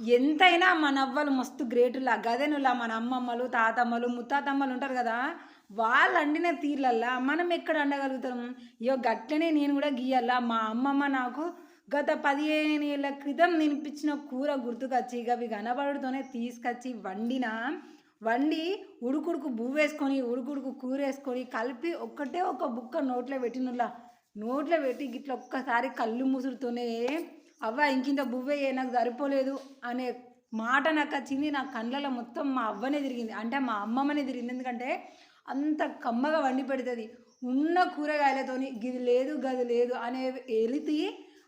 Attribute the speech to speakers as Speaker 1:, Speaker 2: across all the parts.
Speaker 1: ఎంతైనా మన అవ్వలు మస్తు గ్రేటులా గదెనులా మన అమ్మమ్మలు తాతమ్మలు ముత్తాతమ్మలు ఉంటారు కదా వాళ్ళు అండిన తీర్లల్లా మనం ఎక్కడ అండగలుగుతాం? ఇయో గట్లనే నేను కూడా గీయాలా? మా అమ్మమ్మ నాకు గత పదిహేను ఏళ్ళ క్రితం తినిపించిన కూర గుర్తుకొచ్చి ఇక అవి కనబడుతూనే తీసుకొచ్చి వండిన వండి ఉడుకుడుకు బువ్వేసుకొని ఉడుకుడుకు కూర వేసుకొని కలిపి ఒక్కటే ఒక బుక్క నోట్లో పెట్టినులా. నోట్లో పెట్టి గిట్ల ఒక్కసారి కళ్ళు ముసురుతూనే అవ్వ ఇంకింత బువ్వే నాకు సరిపోలేదు అనే మాట నాకు వచ్చింది. నా కళ్ళలో మొత్తం మా అవ్వనే తిరిగింది. అంటే మా అమ్మమ్మనే తిరిగింది. ఎందుకంటే అంత కమ్మగా వండి పెడుతుంది. ఉన్న కూరగాయలతోని గిది లేదు గది లేదు అనే ఎలితి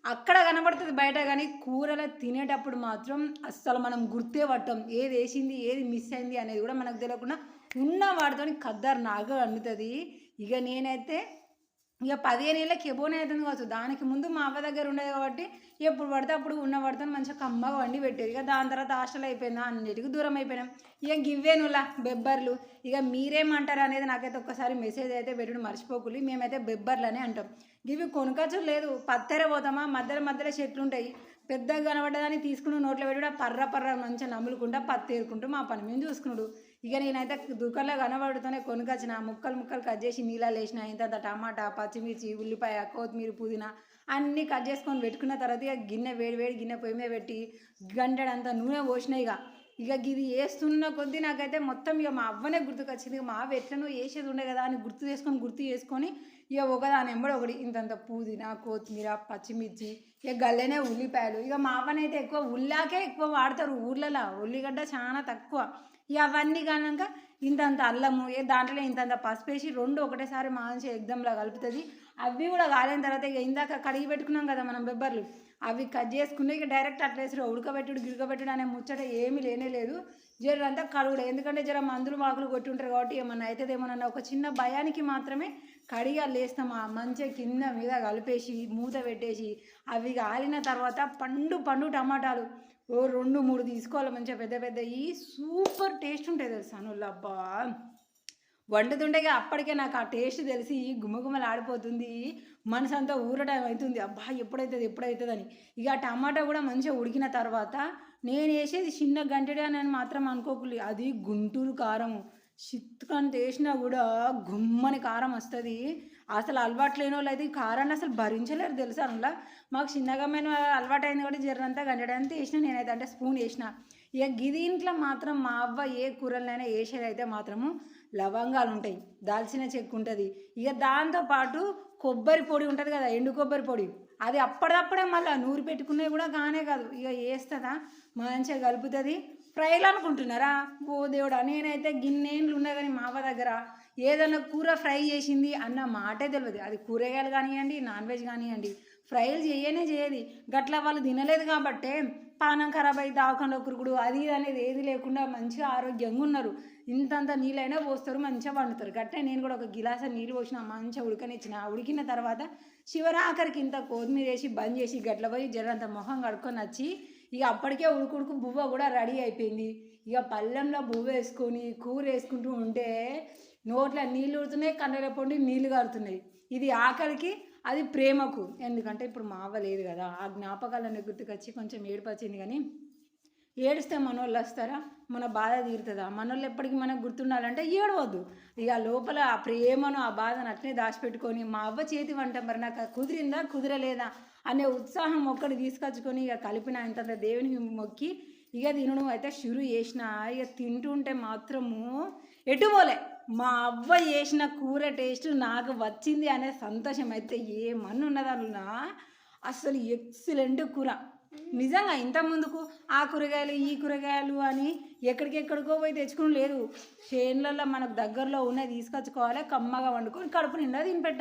Speaker 1: అక్కడ కనబడుతుంది బయట. కానీ కూరలు తినేటప్పుడు మాత్రం అస్సలు మనం గుర్తే పట్టం. ఏది వేసింది ఏది మిస్ అయింది అనేది కూడా మనకు తెలియకుండా ఉన్న వాటితోని కద్దరు నాగ వండుతుంది. ఇక నేనైతే ఇక పదిహేను ఏళ్ళకి ఎబోనే అవుతుంది కావచ్చు. దానికి ముందు మా అవ్వ దగ్గర ఉండేది కాబట్టి ఎప్పుడు పడితే అప్పుడు ఉన్న పడితే మంచిగా కమ్మగా వండి పెట్టేది. ఇక దాని తర్వాత హాస్టల్ అయిపోయిందా అన్నిటికీ దూరం అయిపోయినాం. ఇక గివ్వేనులా బెబ్బర్లు. ఇక మీరేమంటారు అనేది నాకైతే ఒక్కసారి మెసేజ్ అయితే పెట్టుడు మర్చిపోకులి. మేమైతే బెబ్బర్లు అని అంటాం. ఇవి కొనుకచ్చు లేదు పత్తెర పోతామా? మధ్యలో మధ్యలో చెట్లు ఉంటాయి. పెద్దగా కనబడ్డదాన్ని తీసుకుని నోట్లో పెట్టి పర్ర పర్ర మంచిగా నములుకుంటా పత్తేరుకుంటూ మా పని. మేము చూసుకున్నాడు. ఇక నేనైతే దుకాణంలో కనబడుతూనే కొనుకొచ్చిన. ముక్కలు ముక్కలు కట్ చేసి నీళ్ళ వేసిన. ఇంత టమాటా పచ్చిమిర్చి ఉల్లిపాయ కొత్తిమీర పుదీనా అన్నీ కట్ చేసుకొని పెట్టుకున్న తర్వాత ఇక గిన్నె వేడి వేడి గిన్నె పొయ్యి మీద పెట్టి గంటడంతా నూనె పోసిన ఇక. ఇక ఇది వేస్తున్న కొద్దీ నాకైతే మొత్తం ఇక మా అవ్వనే గుర్తుకొచ్చింది. ఇక మా అవ్వ ఎట్లనో వేసేది ఉండే కదా అని గుర్తు చేసుకొని గుర్తు చేసుకొని ఇక ఒకదాని ఎంబడి ఒకటి ఇంతంత పుదీనా కొత్తిమీర పచ్చిమిర్చి ఇక గల్లెనే ఉల్లిపాయలు. ఇక మా అవ్వనైతే ఎక్కువ ఉల్లాకే ఎక్కువ వాడతారు ఊర్లలో. ఉల్లిగడ్డ చాలా తక్కువ. ఇక అవన్నీ కానాక ఇంతంత అల్లము ఏ దాంట్లో ఇంతంత పసుపు వేసి రెండు ఒకటేసారి మంచిగా ఎగ్దమ్లా కలుపుతుంది. అవి కూడా కాలిన తర్వాత ఇక ఇందాక కడిగి పెట్టుకున్నాం కదా మనం బెబ్బర్లు. అవి కట్ చేసుకుని ఇక డైరెక్ట్ అట్లా ఉడకబెట్టుడు గిడకబెట్టుడు అనే ముచ్చట ఏమీ లేనే లేదు. జర అంతా కడుగుడు. ఎందుకంటే జర మందులు మాకులు కొట్టుంటారు కాబట్టి ఏమన్నా అవుతుందేమోనన్న ఒక చిన్న భయానికి మాత్రమే కడిగా లేస్తాం ఆ మంచిగా కింద మీద కలిపేసి మూత పెట్టేసి అవి కాలిన తర్వాత పండు పండు టమాటాలు ఓ రెండు మూడు తీసుకోవాలి మంచిగా పెద్ద పెద్దవి సూపర్ టేస్ట్ ఉంటాయి తెలుసా నువ్వు అబ్బా వండుతుంటే అప్పటికే నాకు ఆ టేస్ట్ తెలిసి గుమగుమలాడిపోతుంది. మనసు అంతా ఊరటం అవుతుంది అబ్బా ఎప్పుడైతుంది ఎప్పుడవుతుందని ఇక ఆ టమాటా కూడా మంచిగా ఉడికిన తర్వాత నేను వేసేది చిన్న గంటడే అని మాత్రం అనుకోకులి. అది గుంటూరు కారం. చిత్తుకంత వేసినా కూడా గుమ్మని కారం వస్తుంది. అసలు అలవాటు లేని వాళ్ళు అయితే కారాన్ని అసలు భరించలేరు తెలుసా అందులో మాకు చిన్నగమైన అలవాటు అయింది కూడా జర్రంతా గంటడంతా వేసిన నేనైతే అంటే స్పూన్ వేసిన. ఇక గిది ఇంట్లో మాత్రం మా అవ్వ ఏ కూరలైనా వేసేది అయితే మాత్రము లవంగాలు ఉంటాయి దాల్చిన చెక్కు ఉంటుంది. ఇక దాంతోపాటు కొబ్బరి పొడి ఉంటుంది కదా ఎండు కొబ్బరి పొడి. అది అప్పటిదప్పుడే మళ్ళీ నూరి పెట్టుకునేవి కూడా కానే కాదు. ఇక వేస్తుందా? మంచిగా కలుపుతుంది. ఫ్రైలు అనుకుంటున్నారా? ఓ దేవుడా నేనైతే గిన్నెండ్లు ఉన్నా కానీ మా అవ్వ దగ్గర ఏదైనా కూర ఫ్రై చేసింది అన్న మాటే తెలియదు అది కూరగాయలు కానివ్వండి నాన్ వెజ్ కానివ్వండి ఫ్రైలు చేయనే చేయదు. గట్ల వాళ్ళు తినలేదు కాబట్టే పానం ఖరాబ్ అయ్యి దావకంలో కురుకుడు అది అనేది ఏది లేకుండా మంచిగా ఆరోగ్యంగా ఉన్నారు. ఇంతంత నీళ్ళైనా పోస్తారు మంచిగా వండుతారు గట్టే నేను కూడా ఒక గిలాస నీళ్ళు పోసిన మంచిగా ఉడకనిచ్చిన ఉడికిన తర్వాత శివరాఖరికి ఇంత కొత్తిమీర వేసి బంద్ చేసి గట్ల పోయి జరంత మొహం కడుక్కొని వచ్చి ఇక అప్పటికే ఉడుకుడుకు బువ్వ కూడా రెడీ అయిపోయింది. ఇక పళ్ళెంలో బువ్వ వేసుకొని కూర వేసుకుంటూ ఉంటే నోట్లో నీళ్ళు ఉడుతున్నాయి కన్నెల పొండి నీళ్ళు కారుతున్నాయి. ఇది ఆఖరికి అది ప్రేమకు. ఎందుకంటే ఇప్పుడు మా అవ్వ లేదు కదా ఆ జ్ఞాపకాలన్నీ గుర్తుకొచ్చి కొంచెం ఏడుపు కానీ ఏడిస్తే మనోళ్ళు వస్తారా? మన బాధ తీరుతుందా? మనోళ్ళు ఎప్పటికీ మనకు గుర్తుండాలంటే ఏడవద్దు. ఇక లోపల ఆ ప్రేమను ఆ బాధను అట్నే దాచిపెట్టుకొని మా అవ్వ చేతి వంట మరి నాకు కుదిరిందా కుదిరలేదా అనే ఉత్సాహం ఒక్కటి తీసుకొచ్చుకొని ఇక కలిపిన ఇంత దేవునికి మొక్కి ఇక తినడం అయితే షురు చేసిన ఇక తింటుంటే మాత్రము ఎటు పోలే. మా అవ్వ చేసిన కూర టేస్ట్ నాకు వచ్చింది అనే సంతోషం అయితే ఏమన్ను ఉన్నదన్నా అసలు ఎక్సలెంట్ కూర. నిజంగా ఇంత ముందుకు ఆ కూరగాయలు ఈ కూరగాయలు అని ఎక్కడికెక్కడికో పోయి తెచ్చుకుని లేదు. చేనులలో మనకు దగ్గరలో ఉన్నాయి తీసుకొచ్చుకోవాలి కమ్మగా వండుకొని కడుపు నిండా తినిపెట్టాలి.